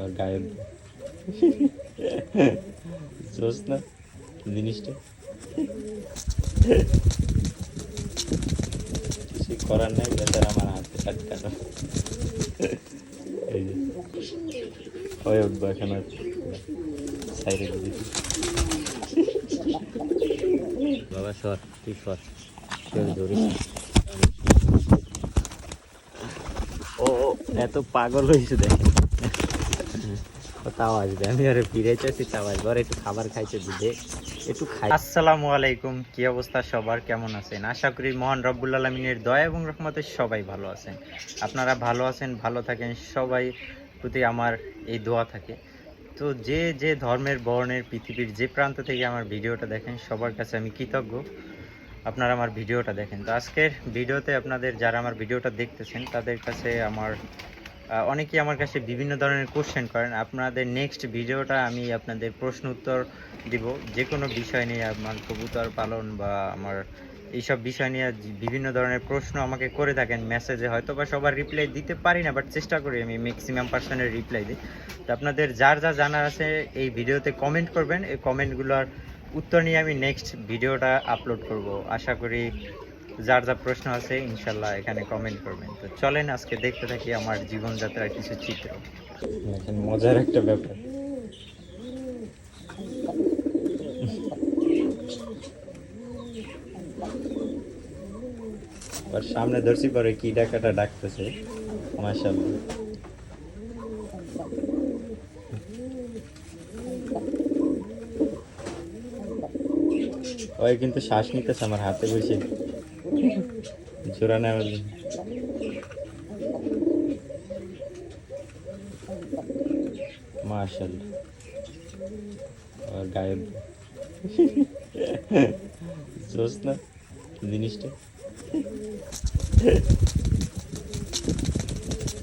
আর গায়েব। জোস না জিনিসটা? কিছু করার নাই, বেচারা আমার হাতে এই যে, হয়ে উঠবো এখন আর। সাইডে দিদি বাবা, সর, তুই সর। কেউ ধরিস ও এত পাগল হয়েছে দেখেন ও তাও আসবে। আমি আরে ফিরেছি তাও আসবে। আর একটু খাবার খাইতে দিবে একটু খাই। আসসালামু আলাইকুম, কি অবস্থা সবার? কেমন আছেন? আশা করি মহান রব্বুল আলমিনের দয়া এবং রহমতে সবাই ভালো আছেন। আপনারা ভালো আছেন, ভালো থাকেন, সবাই প্রতি আমার এই দোয়া থাকে। তো যে যে ধর্মের বর্ণের পৃথিবীর যে প্রান্ত থেকে আমার ভিডিওটা দেখেন, সবার কাছে আমি কৃতজ্ঞ। আপনারা আমার ভিডিওটা দেখেন। তো আজকের ভিডিওতে আপনাদের যারা আমার ভিডিওটা দেখতেছেন, তাদের কাছে আমার অনেকেই আমার কাছে বিভিন্ন ধরনের কোশ্চেন করেন। আপনাদের নেক্সট ভিডিওটা আমি আপনাদের প্রশ্ন উত্তর দিব। যে কোনো বিষয় নিয়ে আমার কবুতর পালন বা আমার এইসব বিষয় নিয়ে বিভিন্ন ধরনের প্রশ্ন আমাকে করে থাকেন মেসেজে হয়তো বা সবার রিপ্লাই দিতে পারি না বাট চেষ্টা করি আমি ম্যাক্সিমাম পার্সনের রিপ্লাই দিই তো আপনাদের যার যা জানার আছে এই ভিডিওতে কমেন্ট করবেন। এই কমেন্টগুলোর উত্তর নিয়ে আমি নেক্সট ভিডিওটা আপলোড করব। আশা করি যার যা প্রশ্ন আছে, ইনশাল্লাহ এখানে কমেন্ট করবেন। তো চলেন আজকে দেখতে থাকি আমার জীবনযাত্রার কিছু চিত্র। মজার একটা ব্যাপার। সামনে ধরছি, পরে কি ডাকাটা ডাকতেছে। মাশাআল্লাহ। ওই কিন্তু শ্বাস নিতেছে আমার হাতে বসে। নেওয়ার জন্য মাশাআল্লাহ আর গায়েব। জোস না জিনিসটা?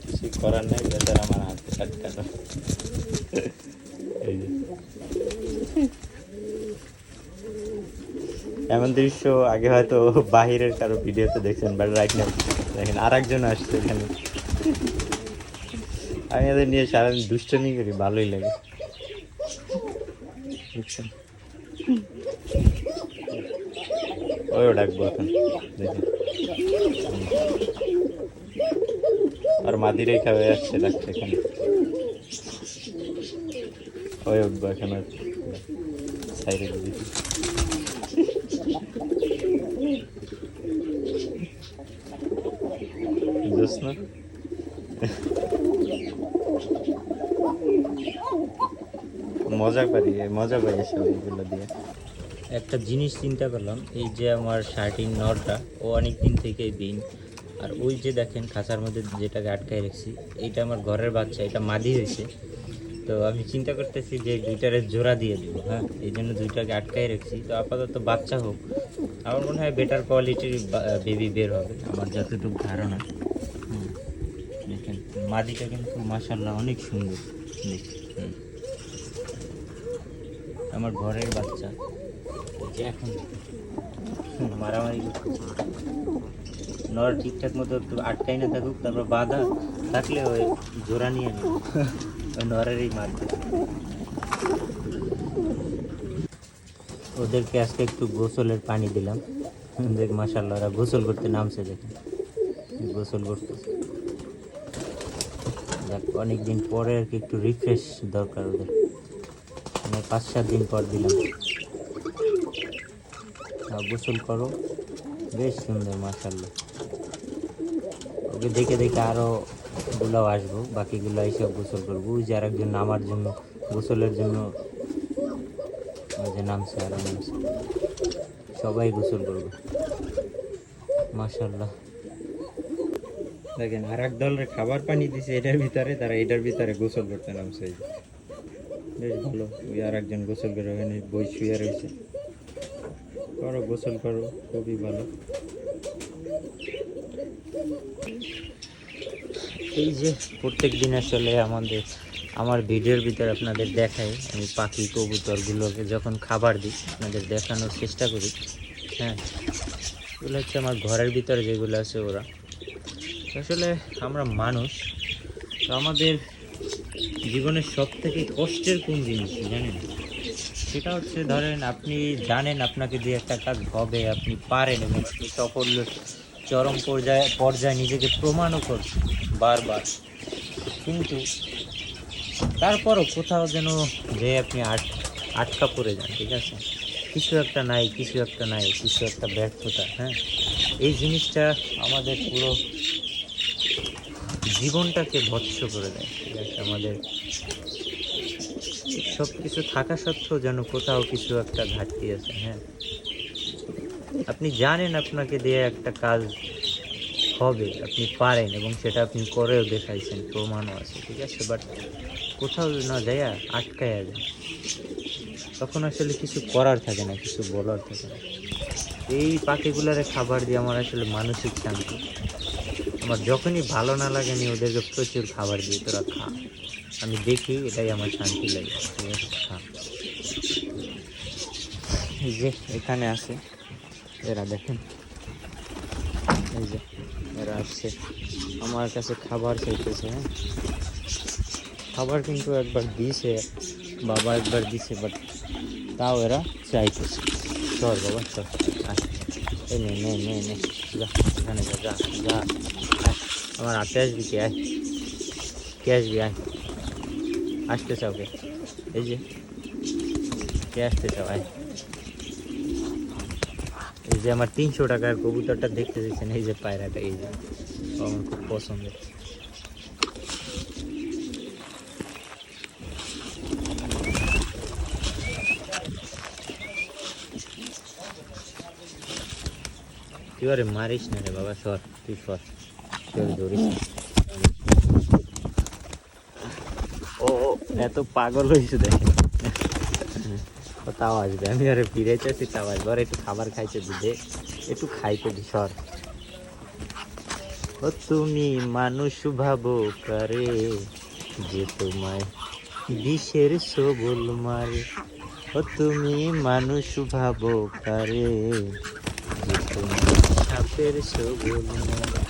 কিছু করার নাই, বেচারা আমার হাতে আটকানো এই যে। এমন দৃশ্য আগে হয়তো বাহিরের কারও ভিডিওতে দেখছেন বাট রাইট নাও দেখেন আর একজন আসছে এখানে। আমি এদের নিয়ে সারাদিন দুষ্টমি করি, ভালোই লাগে। বুঝছেন ওইও ডাকবো এখন দেখেন। আর মাদিরাই খাবে, আসছে ডাকছে এখানে। ওই উঠবো এখন। সাইডে দিদি মজা পারি মজা পাই এসব দিয়ে। একটা জিনিস চিন্তা করলাম, এই যে আমার শার্টিং নটটা ও অনেক দিন থেকেই বিন। আর ওই যে দেখেন খাঁচার মধ্যে যেটাকে আটকায় রেখেছি, এইটা আমার ঘরের বাচ্চা, এটা মাদি হয়েছে। তো আমি চিন্তা করতেছি যে দুইটারে জোড়া দিয়ে দিব হ্যাঁ? এই জন্য দুইটাকে আটকায় রেখেছি। তো আপাতত বাচ্চা হোক, আমার মনে হয় বেটার কোয়ালিটির বেবি বের হবে, আমার যতটুকু ধারণা। দেখেন মাদিটা কিন্তু মাসাল্লাহ অনেক সুন্দর। দেখি। আমার ঘরের বাচ্চা। এখন মারামারি নর ঠিকঠাক মতো একটু আটকাই না থাকুক, তারপর বাঁধা থাকলে ওই জোড়া নিয়ে নেবে। ওদেরকে আজকে একটু গোসলের পানি দিলাম। দেখ মাসাল্লাহ ওরা গোসল করতে নামছে দেখেন গোসল করতেছে দেখ অনেকদিন পরে আর কি একটু রিফ্রেশ দরকার ওদের। মানে পাঁচ সাত দিন পর দিলাম। গোসল করো। বেশ সুন্দর মাসাল্লাহ ওকে দেখে দেখে আরও গুলাও আসব, বাকিগুলো এইসব গোসল করব। ওই যে আরেকজন নামার জন্য, গোসলের জন্য ওই যে নামছে আরও নামছে। সবাই গোসল করব। মাসাল্লাহ দেখেন আর এক দলের খাবার পানি দিছে, এটার ভিতরে তারা এটার ভিতরে গোসল করতে নামছে। বেশ ভালো, ওই আর একজন গোসল করে ওখানে বই শুয়ে রয়েছে। করো, গোসল করো, খুবই ভালো। এই যে প্রত্যেক দিন আসলে আমাদের, আমার ভিডিওর ভিতরে আপনাদের দেখাই, আমি পাখি কবুতরগুলোকে যখন খাবার দিই, আপনাদের দেখানোর চেষ্টা করি। হ্যাঁ এগুলো হচ্ছে আমার ঘরের ভিতরে যেগুলো আছে ওরা। আসলে আমরা মানুষ, তো আমাদের জীবনের সব থেকে কষ্টের কোন জিনিস জানেন? সেটা হচ্ছে ধরেন আপনি জানেন আপনাকে দিয়ে একটা কাজ হবে, আপনি পারেন এবং আপনি সাফল্য চরম পর্যায়ে পর্যায়ে নিজেকে প্রমাণও করছেন বারবার। কিন্তু তারপরও কোথাও যেন যে আপনি আট আটকা পড়ে যান, ঠিক আছে? কিছু একটা নাই, কিছু একটা নাই, কিছু একটা ব্যর্থতা হ্যাঁ? এই জিনিসটা আমাদের পুরো জীবনটাকে ভৎস করে দেয়, ঠিক আছে? আমাদের সব কিছু থাকা সত্ত্বেও যেন কোথাও কিছু একটা ঘাটতি আছে হ্যাঁ? আপনি জানেন আপনাকে দিয়ে একটা কাজ হবে, আপনি পারেন এবং সেটা আপনি করেও দেখাইছেন, প্রমাণও আছে, ঠিক আছে? বাট কোথাও না যায় আটকায় যায় তখন আসলে কিছু করার থাকে না, কিছু বলার থাকে না। এই পাখিগুলারে খাবার দিয়ে আমার আসলে মানসিক শান্তি। আমার যখনই ভালো না লাগে, আমি ওদেরকে প্রচুর খাবার দিই তোরা খা। আমি দেখি এটাই আমার শান্তি লাগে। খা। যে, এখানে আছে। এরা দেখেন এই যে এরা আসছে আমার কাছে খাবার চাইতেছে হ্যাঁ খাবার কিন্তু একবার দিয়েছে বাবা একবার দিছে বাট তাও এরা চাইতেছে চল বাবা চল আয়। এই নে নে নে নে যা এখানে যা যা যা আয়। আমার হাতে আসবি কি আয় কে আসবি আয় আসতে চাও কে এই যে কে আসতে চাও আয় এই যে আমার তিনশো টাকার কবুতরটা দেখতে দিচ্ছেন এই যে পায়রাটা এই যে ও আমার খুব পছন্দের তুই আরে মারিস না রে বাবা সর তুই সর তুই ওরে ধরিস না। ও ও, এত পাগল হয়েছে দেখে ও তাও আসবে। আমি আরে ফিরে চাইছি তাও আসবে। আর একটু খাবার খাইতে দিবে একটু খাইতে সর ও, তুমি মানুষ ভাবো করে? যে তোমায় বিষের সবল মারে। ও, তুমি মানুষ ভাবো করে? যে তোমায় সাপের সবল মারে।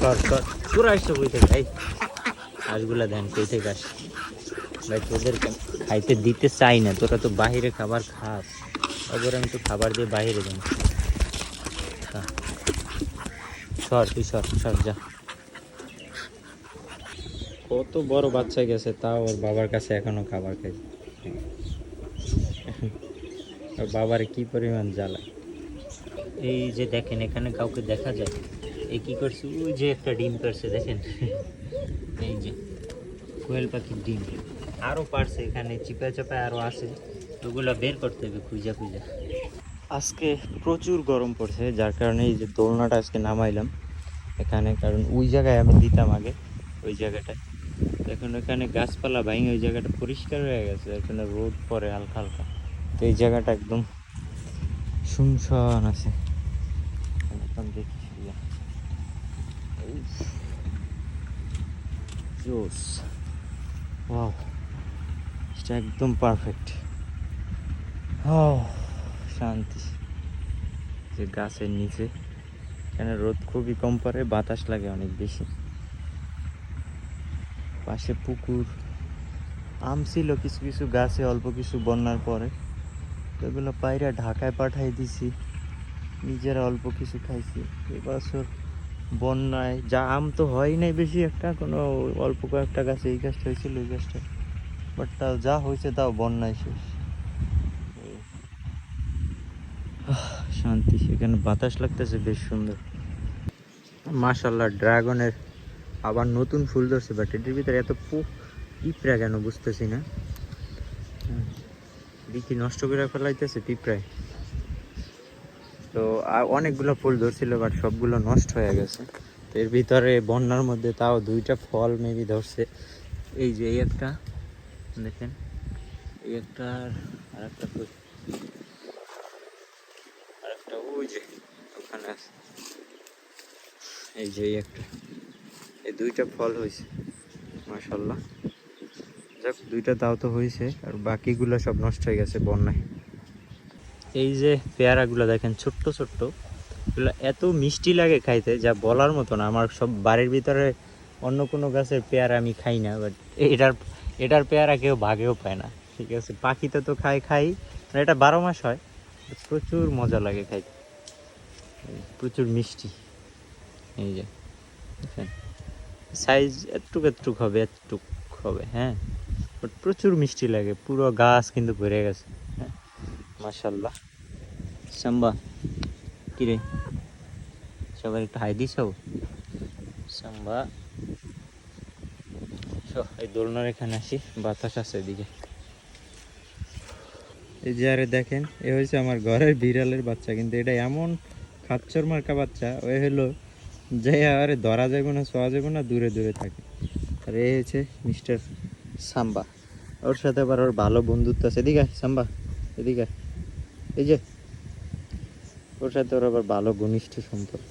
সর সর পুরো আসছে কই থেকে, এই। দেন, কই থেকে আস ভাই তোদেরকে খাইতে দিতে চাই না, তোরা তো বাহিরে খাবার খাস। এবার আমি তো খাবার দিয়ে বাহিরে যাই। সর, তুই সর সর, যা। কত বড় বাচ্চা গেছে, তাও ওর বাবার কাছে এখনও খাবার খাই বাবার কি পরিমাণ জ্বালা। এই যে দেখেন, এখানে কাউকে দেখা যায়? এই কি করছে? ওই যে একটা ডিম করছে দেখেন। এই যে, কোয়েল পাখির ডিম। আরও পারছে, এখানে চিপা চাপায় আরও আছে। ওগুলো বের করতে হবে খুঁজা খুঁজা। আজকে প্রচুর গরম পড়ছে, যার কারণে এই যে দোলনাটা আজকে নামাইলাম। এখানে, কারণ ওই জায়গায় আমি দিতাম আগে, ওই জায়গাটায়। এখন এখানে গাছপালা ভাঙে, ওই জায়গাটা পরিষ্কার হয়ে গেছে, এখানে রোদ পড়ে হালকা হালকা। তো এই জায়গাটা একদম শুনশান আছে। এখন দেখি শুয়ে। উফ। জোস ওয়াও। এটা একদম পারফেক্ট শান্তি। যে গাছের নিচে এখানে রোদ খুবই কম পড়ে, বাতাস লাগে অনেক বেশি। পাশে পুকুর, আম ছিল কিছু কিছু গাছে, অল্প কিছু বন্যার পরে। এগুলো পায়রা ঢাকায় পাঠাই দিছি। নিজেরা অল্প কিছু খাইছি। এবছর বন্যায়, যা আম তো হয় নাই বেশি একটা, কোনো অল্প কয়েকটা গাছে এই গাছটা হয়েছিল ওই গাছটা। বাট যা হয়েছে তাও বন্যায় শেষ। শান্তি এখানে বাতাস লাগতেছে, বেশ সুন্দর। মাশাল্লাহ ড্রাগনের আবার নতুন ফুল ধরছে বাট এটির ভিতরে এত পিঁপড়া কেন বুঝতেছি না। দেখি নষ্ট করে ফেলাইতেছে পিঁপড়ায়। তো, আর অনেকগুলো ফুল ধরছিল বাট সবগুলো নষ্ট হয়ে গেছে। তো এর ভিতরে বন্যার মধ্যে তাও দুইটা ফল মেবি ধরছে। এই যে, এই একটা। দেখেন। এই একটা আর একটা কই? আর একটা ওই যে ওখানে আছে। এই যে এই একটা। এই দুইটা ফল হয়েছে মাশাল্লাহ যাক দুইটা তাও তো হয়েছে আর বাকিগুলো সব নষ্ট হয়ে গেছে বন্যায়। এই যে পেয়ারাগুলো দেখেন ছোট্ট ছোট্ট। এগুলো এত মিষ্টি লাগে খাইতে যা বলার মতো না। আমার সব বাড়ির ভিতরে অন্য কোনো গাছের পেয়ারা আমি খাই না বাট এটার এটার পেয়ারা কেউ ভাগেও পায় না। ঠিক আছে পাখিতে তো খাই খাই। আর এটা বারো মাস হয় প্রচুর মজা লাগে খাইতে। প্রচুর মিষ্টি। এই যে সাইজ একটুক একটুক হবে একটুক হবে হ্যাঁ? বাট প্রচুর মিষ্টি লাগে, পুরো গাছ কিন্তু ভরে গেছে হ্যাঁ? মাশাল্লাহ সাম্বা, কিরে? সবার একটু হাই দিছ? সাম্বা এই দোলনার এখানে আসি, বাতাস আছে এদিকে। এই যে আরে দেখেন, এ হয়েছে আমার ঘরের বিড়ালের বাচ্চা, কিন্তু এটা এমন খাচ্চর মার্কা বাচ্চা ওই হলো যে আরে ধরা যাবে না ছোঁয়া যাবে না, দূরে দূরে থাকে। আর এই হচ্ছে মিস্টার সাম্বা। ওর সাথে আবার ওর ভালো বন্ধুত্ব আছে। এদিকে সাম্বা, এদিকে এই যে, ওর সাথে ওর আবার ভালো ঘনিষ্ঠ সম্পর্ক।